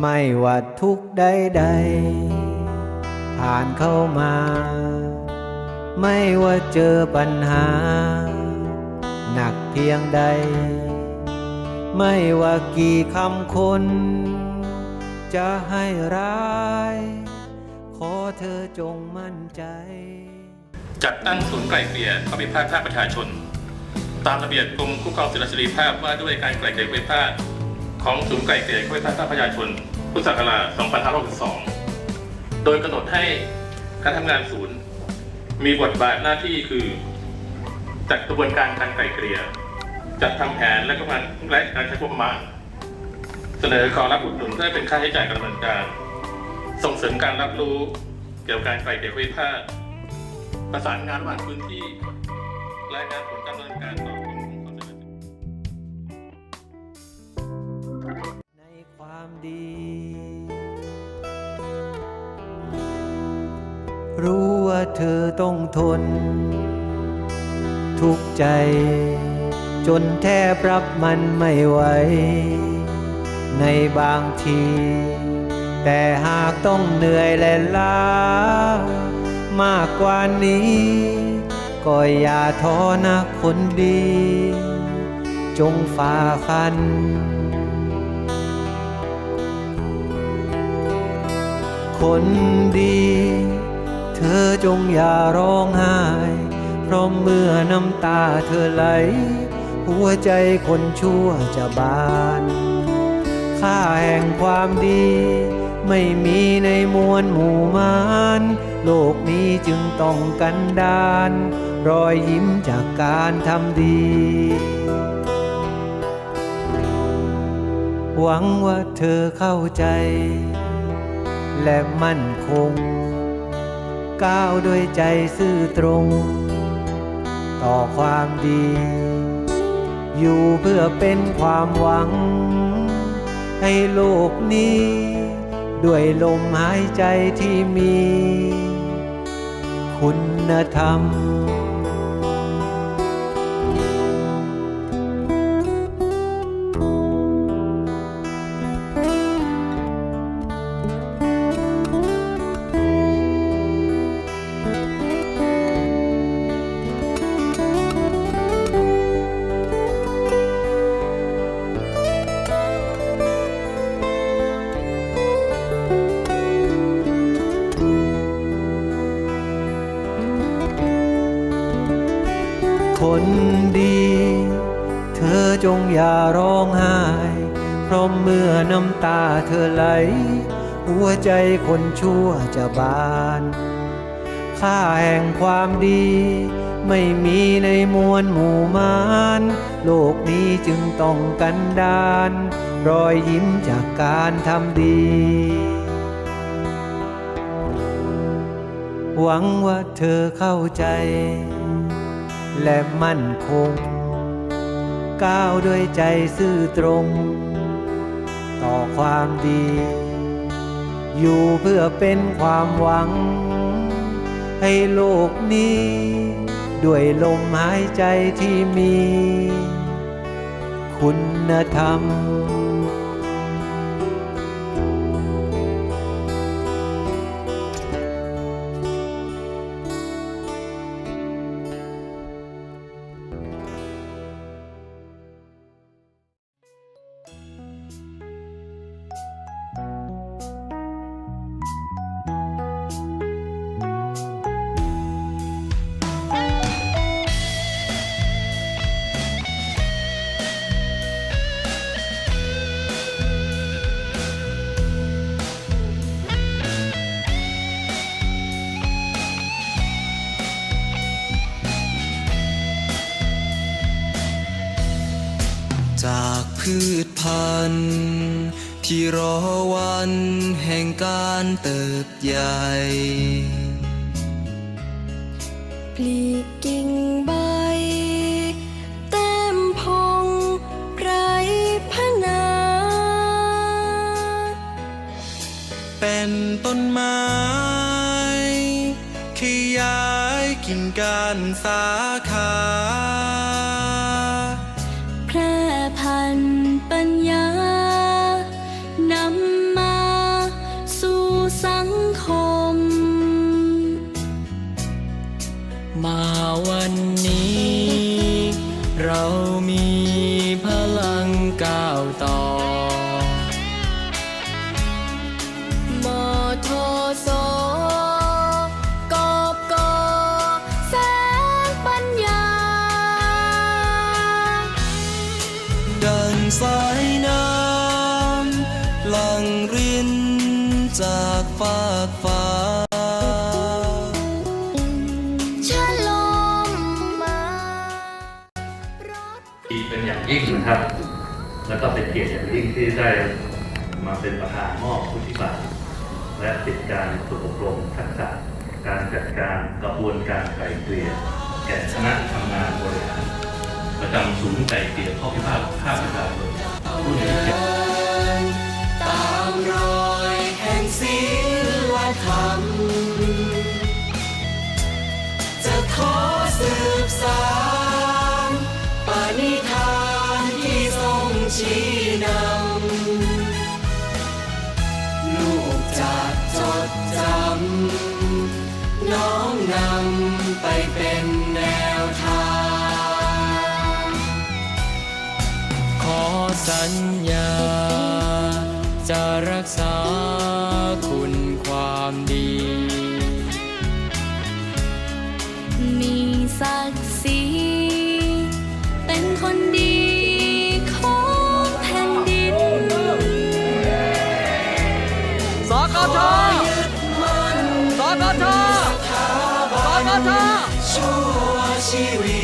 ไม่ว่าทุกข์ใดๆผ่านเข้ามา ไม่ว่าเจอปัญหา หนักเพียงใด ไม่ว่ากี่คำคน จะให้ร้าย ขอเธอจงมั่นใจ จัดตั้งศูนย์ไกล่เกลี่ยข้อพิพาทภาคประชาชน ตามระเบียบกรมคุ้มครองสิทธิเสรีภาพว่าด้วยการไกล่เกลี่ยข้อพิพาท ของศูนย์ไก่เกลี่ยข้อพิพาทภาคประชาชนพุทธศักราช2562 โดยกำหนดให้คณะทำงานศูนย์ มีบทบาทหน้าที่คือจัดกระบวนการการไกล่เกลี่ยจัดทำแผนและก็การและการใช้งบประมาณเสนอขอรับอุดหนุนเพื่อเป็นค่าใช้จ่ายการดำเนินการ ส่งเสริมการรับรู้เกี่ยวกับการไกล่เกลี่ยข้อพิพาประสานงานระหว่างพื้นที่ รายงานผลการดำเนินการ รู้ว่าเธอต้องทน ทุกข์ใจ จนแทบรับมันไม่ไหว ในบางที แต่หากต้องเหนื่อยและล้ามากกว่านี้ ก็อย่าท้อนะคนดี จงฝ่าฟันคนดี ธอจงอย่าร้องไห้ เพราะเมื่อน้ำตาเธอไหล หัวใจคนชั่วจะบานค่าแห่งความดี ไม่มีในมวลหมู่มานโลกนี้จึงต้องกันดาน รอยยิ้มจากการทำดี หวังว่าเธอเข้าใจ และมั่นคง ก้าวด้วยใจซื่อตรง ต่อความดี อยู่เพื่อเป็นความหวัง ให้โลกนี้ ด้วยลมหายใจที่มี คุณธรรม คนดี เธอจงอย่าร้องไห้ เพราะเมื่อน้ำตาเธอไหล หัวใจคนชั่วจะบานค่าแห่งความดี ไม่มีในมวลหมู่มานโลกนี้จึงต้องกันดาน รอยยิ้มจากการทำดี หวังว่าเธอเข้าใจ และมั่นคง ก้าวด้วยใจซื่อตรง ต่อความดี อยู่เพื่อเป็นความหวัง ให้โลกนี้ ด้วยลมหายใจที่มี คุณธรรม จากพืชพันธุ์ ที่รอวันแห่งการเติบใหญ่ปลีกกิ่งใบแต้มพองไรพนา เป็นต้นไม้ขยายกิ่งก้านสาขา มาวันนี้ เรามีพลังก้าวต่อมอทอสกอบกแสงปัญญา ดังสายน้ำหลังรินจากฟากฟ้า ยิ่งนะครับ แล้วก็เป็นเกียรติอย่างยิ่งที่ได้มาเป็นประธานมอบผู้ที่บัตรและติดการฝึกอบรมทักษะการจัดการกระบวนการไกล่เกลี่ยแก่คณะทำงานบริหารประจำศูนย์ไกล่เกลี่ยข้อพิพาทภาคประชาชนผู้มี ชี้นำลูกจะจดจำน้อมนำไปเป็นแนวทาง ขอสัญญา จะรักษาคุณความดี มีศัก she